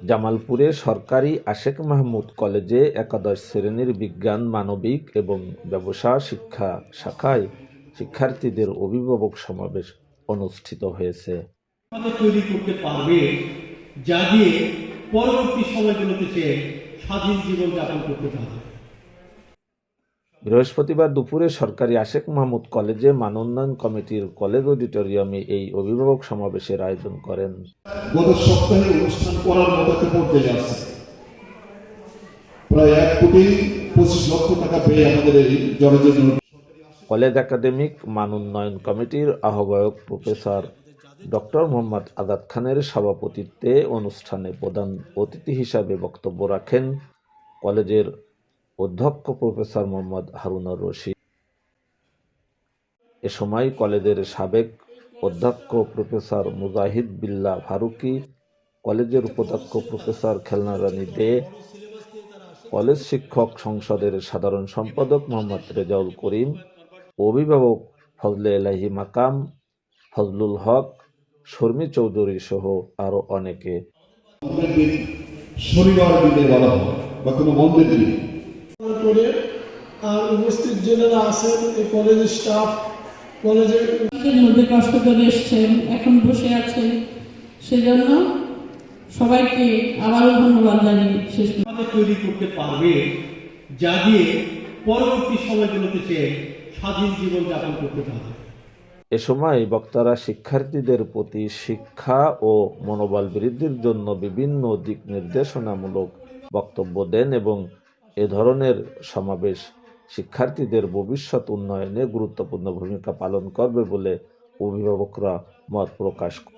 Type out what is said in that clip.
জামালপুরে সরকারি আশেখ মাহমুদ কলেজে একাদশ শ্রেণির বিজ্ঞান, মানবিক এবং ব্যবসা শিক্ষা শাখায় শিক্ষার্থীদের অভিভাবক সমাবেশ অনুষ্ঠিত হয়েছে। তৈরি করতে পারবে যা দিয়ে পরবর্তী সময়গুলোতে সে স্বাধীন জীবন যাপন করতে পারবে। বৃহস্পতিবার দুপুরে সরকারি আশেক মাহমুদ কলেজে মানোন্নয়ন কমিটির কলেজ অডিটোরিয়ামে এই অভিভাবক সমাবেশের আয়োজন করেন। গত সপ্তাহে অনুষ্ঠান করার মতো পর্যায়ে আছে। প্রায় এক কোটি পঁচিশ লক্ষ টাকা ব্যয় আমাদের এই জনজীবন কলেজ একাডেমিক মান উন্নয়ন কমিটির আহ্বায়ক প্রফেসর ডক্টর মোহাম্মদ আজাদ খানের সভাপতিত্বে অনুষ্ঠানে প্রধান অতিথি হিসাবে বক্তব্য রাখেন কলেজের অধ্যক্ষ প্রফেসর মোহাম্মদ হারুনুর রশিদ। এ সময় কলেজের সাবেক অধ্যক্ষ প্রফেসর মুজাহিদ বিল্লা ফারুকি, কলেজের উপাধ্যক্ষ প্রফেসর খেলনারানী দে, কলেজ শিক্ষক সংসদের সাধারণ সম্পাদক মোহাম্মদ রেজাউল করিম, অভিভাবক ফজলে এলাহি মাকাম, ফজলুল হক, শর্মী চৌধুরী সহ আরও অনেকে। শনিবার বলা হয়, বা কোনো মন্দির দিন করে আর উপস্থিত যারা আছেন এই কলেজের স্টাফ কলেজের মধ্যে কষ্ট করে এসছেন এখন বসে আছেন সেজন্য সবাইকে আবারও ধন্যবাদ জানিয়ে শেষ তৈরি করতে পারবে যা দিয়ে পরবর্তী সময়গুলোতে সে স্বাধীন জীবন যাপন করতে পারবে। এ সময় বক্তারা শিক্ষার্থীদের প্রতি শিক্ষা ও মনোবল বৃদ্ধির জন্য বিভিন্ন দিক নির্দেশনামূলক বক্তব্য দেন এবং এ ধরনের সমাবেশ শিক্ষার্থীদের ভবিষ্যৎ উন্নয়নে গুরুত্বপূর্ণ ভূমিকা পালন করবে বলে অভিভাবকরা মত প্রকাশ করেন।